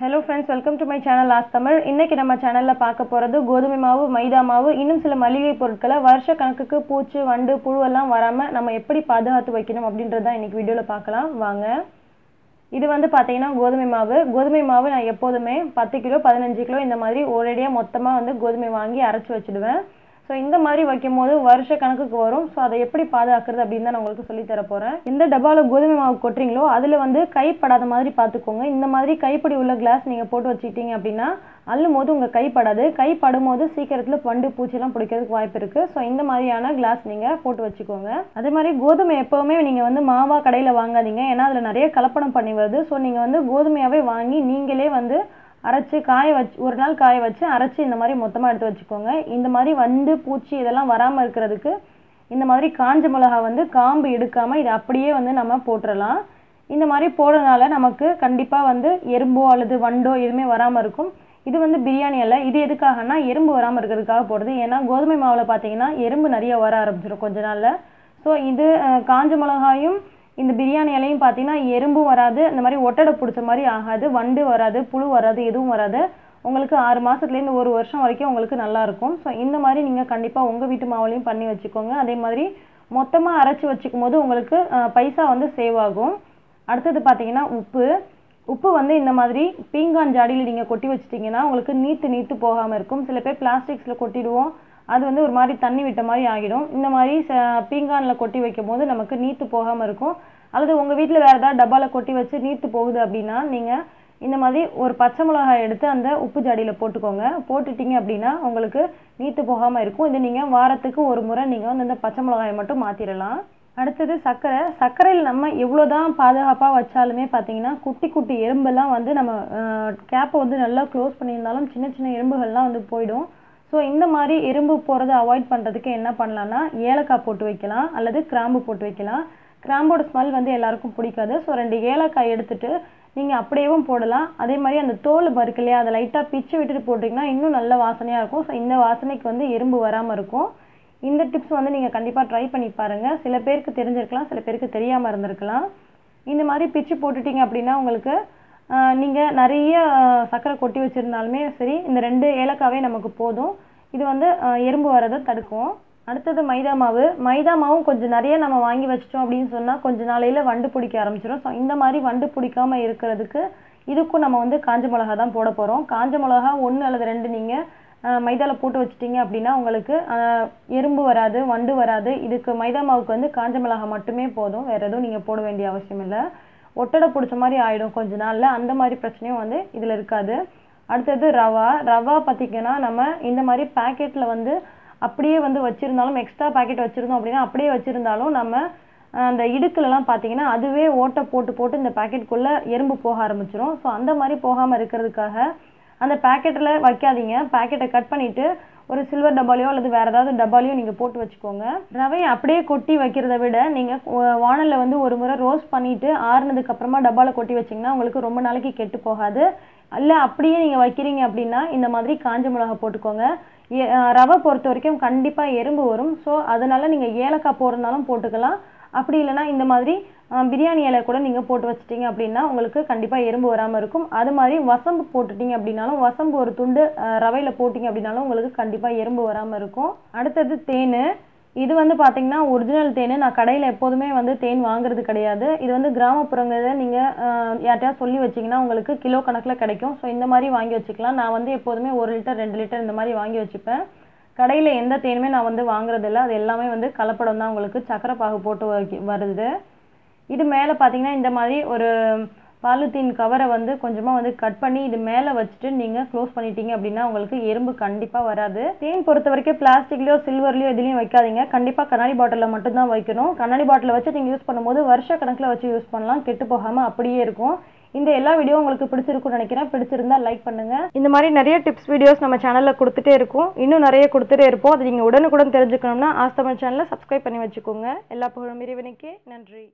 Hello friends welcome to my channel as Tamil இன்னைக்கு நம்ம சேனலில் பார்க்க போகிறது கோதுமை மாவு மைதா மாவு இன்னும் சில மளிகை பொருட்களை வருஷ கணக்குக்கு பூச்சி வண்டு புழுவெல்லாம் வராமல் நம்ம எப்படி பாதுகாத்து வைக்கணும் அப்படின்றது தான் இன்றைக்கி வீடியோவில் பார்க்கலாம். வாங்க. இது வந்து பார்த்தீங்கன்னா கோதுமை மாவு. கோதுமை மாவு நான் எப்போதுமே பத்து கிலோ பதினஞ்சு கிலோ இந்த மாதிரி ஒரேடியாக மொத்தமாக வந்து கோதுமை வாங்கி அரைச்சி வச்சுடுவேன். ஸோ இந்த மாதிரி வைக்கும் போது வருஷ கணக்குக்கு வரும். ஸோ அதை எப்படி பாதுகாக்கிறது அப்படின்னு தான் நான் உங்களுக்கு சொல்லி தர போகிறேன் எந்த டப்பாவில் கோதுமை மாவு கொட்டுறீங்களோ அதில் வந்து கைப்படாத மாதிரி பார்த்துக்கோங்க. இந்த மாதிரி கைப்பிடி உள்ள கிளாஸ் நீங்கள் போட்டு வச்சுக்கிட்டீங்க அப்படின்னா அள்ளும் போது உங்கள் கைப்படாது கைப்படும் போது சீக்கிரத்தில் பண்டு பூச்சிலாம் பிடிக்கிறதுக்கு வாய்ப்பு இருக்குது ஸோ இந்த மாதிரியான கிளாஸ் நீங்கள் போட்டு வச்சுக்கோங்க. அதே மாதிரி கோதுமை எப்போவுமே நீங்கள் வந்து மாவா கடையில் வாங்காதீங்க. ஏன்னா அதில் நிறைய கலப்படம் பண்ணி வருது. ஸோ நீங்கள் வந்து கோதுமையாகவே வாங்கி நீங்களே வந்து அரைச்சி காய வச்சு ஒரு நாள் காய வச்சு அரைச்சி இந்த மாதிரி மொத்தமாக எடுத்து வச்சுக்கோங்க. இந்த மாதிரி வண்டு பூச்சி இதெல்லாம் வராமல் இருக்கிறதுக்கு இந்த மாதிரி காஞ்ச மிளகா வந்து காம்பு எடுக்காமல் இதை அப்படியே வந்து நம்ம போட்டுடலாம் இந்த மாதிரி போடுறதுனால நமக்கு கண்டிப்பாக வந்து எறும்போ அல்லது வண்டோ எதுவுமே வராமல் இருக்கும். இது வந்து பிரியாணி அல்ல. இது எதுக்காகனா எறும்பு வராமல் இருக்கிறதுக்காக போடுறது. ஏன்னா கோதுமை மாவில் பார்த்தீங்கன்னா எறும்பு நிறைய வர ஆரம்பிச்சிடும் கொஞ்ச நாளில். ஸோ இது காஞ்ச மிளகாயும் இந்த பிரியாணி இலையும் பார்த்தீங்கன்னா எறும்பும் வராது இந்த மாதிரி ஒட்டடை பிடிச்ச மாதிரி ஆகாது வண்டு வராது புழு வராது எதுவும் வராது. உங்களுக்கு ஆறு மாதத்துலேருந்து ஒரு வருஷம் வரைக்கும் உங்களுக்கு நல்லாயிருக்கும் ஸோ இந்த மாதிரி நீங்கள் கண்டிப்பாக உங்கள் வீட்டு மாவுலையும் பண்ணி வச்சுக்கோங்க. அதே மாதிரி மொத்தமாக அரைச்சி வச்சுக்கும் போது உங்களுக்கு பைசா வந்து சேவ் ஆகும். அடுத்தது பார்த்தீங்கன்னா உப்பு. உப்பு வந்து இந்த மாதிரி பீங்கான் ஜாடியில் நீங்கள் கொட்டி வச்சிட்டிங்கன்னா உங்களுக்கு நீத்து நீத்து போகாமல் இருக்கும். சில பேர் பிளாஸ்டிக்ஸில் கொட்டிடுவோம். அது வந்து ஒரு மாதிரி தண்ணி விட்ட மாதிரி ஆகிடும். இந்த மாதிரி ச- பீங்கானில் கொட்டி வைக்கும் போது நமக்கு நீத்து போகாமல் இருக்கும். அல்லது உங்கள் வீட்டில் வேறு ஏதாவது டப்பாவில் கொட்டி வச்சு நீத்து போகுது அப்படின்னா நீங்கள் இந்த மாதிரி ஒரு பச்சை மிளகாய் எடுத்து அந்த உப்பு ஜாடியில் போட்டுக்கோங்க. போட்டுட்டீங்க அப்படின்னா உங்களுக்கு நீத்து போகாமல் இருக்கும். இதை நீங்கள் வாரத்துக்கு ஒரு முறை நீங்கள் வந்து இந்த பச்சை மிளகாயை மட்டும் மாற்றிடலாம் அடுத்தது சர்க்கரை. சர்க்கரையில் நம்ம எவ்வளோ தான் பாதுகாப்பாக வச்சாலுமே பார்த்தீங்கன்னா குட்டி குட்டி எறும்பெல்லாம் வந்து நம்ம கேப்பை வந்து நல்லா க்ளோஸ் பண்ணியிருந்தாலும் சின்ன சின்ன எறும்புகள்லாம் வந்து போயிடும். ஸோ இந்த மாதிரி எறும்பு போகிறத அவாய்ட் பண்ணுறதுக்கு என்ன பண்ணலான்னா ஏலக்காய் போட்டு வைக்கலாம் அல்லது கிராம்பு போட்டு வைக்கலாம். கிராம்போட ஸ்மெல் வந்து எல்லாருக்கும் பிடிக்காது. ஸோ ரெண்டு ஏலக்காய் எடுத்துட்டு நீங்கள் அப்படியேவும் போடலாம். அதே மாதிரி அந்த தோல் பருக்கு இல்லையா அதை லைட்டாக பிச்சு விட்டுட்டு போட்டிங்கன்னா இன்னும் நல்ல வாசனையாக இருக்கும். ஸோ இந்த வாசனைக்கு வந்து எறும்பு வராமல் இருக்கும். இந்த டிப்ஸ் வந்து நீங்கள் கண்டிப்பாக ட்ரை பண்ணி பாருங்கள் சில பேருக்கு தெரிஞ்சிருக்கலாம் சில பேருக்கு தெரியாமல் இருந்திருக்கலாம். இந்த மாதிரி பிச்சு போட்டுட்டிங்க அப்படின்னா உங்களுக்கு நீங்கள் நிறைய சர்க்கரை கொட்டி வச்சுருந்தாலுமே சரி இந்த ரெண்டு ஏலக்காவே நமக்கு போதும். இது வந்து எறும்பு வரதை தடுக்கும். அடுத்தது மைதா மாவு. மைதா மாவும் கொஞ்சம் நிறைய நம்ம வாங்கி வச்சிட்டோம் அப்படின்னு சொன்னால் கொஞ்ச நாளையில் வண்டு பிடிக்க ஆரம்பிச்சிடும் ஸோ இந்த மாதிரி வண்டு பிடிக்காமல் இருக்கிறதுக்கு இதுக்கும் நம்ம வந்து காஞ்ச மிளகா தான் போட போகிறோம் காஞ்ச மிளகா ஒன்று அல்லது ரெண்டு நீங்கள் மைதாவில் போட்டு வச்சிட்டிங்க அப்படின்னா உங்களுக்கு எறும்பு வராது வண்டு வராது. இதுக்கு மைதா மாவுக்கு வந்து காஞ்ச மிளகா மட்டுமே போதும். வேறு எதுவும் நீங்கள் போட வேண்டிய அவசியம் இல்லை. ஒட்டடை பிடிச்ச மாதிரி ஆயிடும் கொஞ்ச நாளில். அந்த மாதிரி பிரச்சனையும் வந்து இதில் இருக்காது. அடுத்தது ரவா. ரவா பார்த்தீங்கன்னா நம்ம இந்த மாதிரி பேக்கெட்டில் வந்து அப்படியே வந்து வச்சுருந்தாலும் எக்ஸ்ட்ரா பாக்கெட் வச்சுருந்தோம் அப்படின்னா அப்படியே வச்சுருந்தாலும் நம்ம அஹ், அந்த இடுக்குலலாம் பார்த்தீங்கன்னா அதுவே ஓட்டை போட்டு போட்டு இந்த பேக்கெட்டுக்குள்ளே எறும்பு போக ஆரம்பிச்சிரும். ஸோ அந்த மாதிரி போகாமல் இருக்கிறதுக்காக அந்த பேக்கெட்டில் வைக்காதீங்க. பாக்கெட்டை கட் பண்ணிவிட்டு ஒரு சில்வர் டப்பாலையோ அல்லது வேறு ஏதாவது டப்பாலையோ நீங்கள் போட்டு வச்சுக்கோங்க. ரவையை அப்படியே கொட்டி வைக்கிறத விட நீங்கள் வானலில் வந்து ஒரு முறை ரோஸ்ட் பண்ணிவிட்டு ஆறுனதுக்கப்புறமா டப்பாவில் கொட்டி வச்சிங்கன்னா உங்களுக்கு ரொம்ப நாளைக்கு கெட்டு போகாது. இல்லை அப்படியே நீங்கள் வைக்கிறீங்க அப்படின்னா இந்த மாதிரி காஞ்ச மிளகா போட்டுக்கோங்க. ரவை பொறுத்த வரைக்கும் கண்டிப்பாக எறும்பு வரும். ஸோ அதனால் நீங்கள் ஏலக்காய் போடுறதுனாலும் போட்டுக்கலாம். அப்படி இல்லைன்னா இந்த மாதிரி பிரியாணி இலை கூட நீங்கள் போட்டு வச்சிட்டிங்க அப்படின்னா உங்களுக்கு கண்டிப்பாக எறும்பு வராமல் இருக்கும். அது மாதிரி வசம்பு போட்டுட்டிங்க அப்படின்னாலும் வசம்பு ஒரு துண்டு ரவையில் போட்டிங்க அப்படின்னாலும் உங்களுக்கு கண்டிப்பாக எறும்பு வராமல் இருக்கும். அடுத்தது தேன். இது வந்து பார்த்திங்கன்னா ஒரிஜினல் தேன். நான் கடையில் எப்போதுமே வந்து தேன் வாங்குறது கிடையாது. இது வந்து கிராமப்புறங்களில் நீங்கள் யார்கிட்டயா சொல்லி வச்சிங்கன்னா உங்களுக்கு கிலோ கணக்கில் கிடைக்கும். ஸோ இந்த மாதிரி வாங்கி வச்சுக்கலாம். நான் வந்து எப்போதுமே ஒரு லிட்டர் ரெண்டு லிட்டர் இந்த மாதிரி வாங்கி வச்சுப்பேன். கடையில் எந்த தேனுமே நான் வந்து வாங்குறதில்ல. அது எல்லாமே வந்து கலப்படம் தான் உங்களுக்கு சக்கரை பாகு போட்டு வருது. இது மேலே பார்த்தீங்கன்னா இந்த மாதிரி ஒரு பாலித்தீன் கவரை வந்து கொஞ்சமாக வந்து கட் பண்ணி இது மேலே வச்சுட்டு நீங்கள் க்ளோஸ் பண்ணிட்டீங்க அப்படின்னா உங்களுக்கு எறும்பு கண்டிப்பாக வராது. தேன் பொறுத்த வரைக்கும் பிளாஸ்டிக்லையோ சில்வர்லையோ எதுலையும் வைக்காதீங்க. கண்டிப்பாக கண்ணாடி பாட்டிலில் மட்டும்தான் வைக்கணும். கண்ணாடி பாட்டிலில் வச்சு நீங்கள் யூஸ் பண்ணும்போது வருஷ கணக்கில் வச்சு யூஸ் பண்ணலாம். கெட்டு போகாமல் அப்படியே இருக்கும். இந்த எல்லா வீடியோ உங்களுக்கு பிடிச்சிருக்கும்னு நினைக்கிறேன். பிடிச்சிருந்தா லைக் பண்ணுங்க. இந்த மாதிரி நிறைய டிப்ஸ் வீடியோஸ் நம்ம சேனலில் கொடுத்துட்டே இருக்கும். இன்னும் நிறைய கொடுத்துட்டே இருப்போம். அதை நீங்கள் உடனுக்குடன் தெரிஞ்சுக்கணும்னா ஆஸ்தமன் சேனலை சப்ஸ்கிரைப் பண்ணி வச்சுக்கோங்க. எல்லா புகழும் இறைவனுக்கே. நன்றி.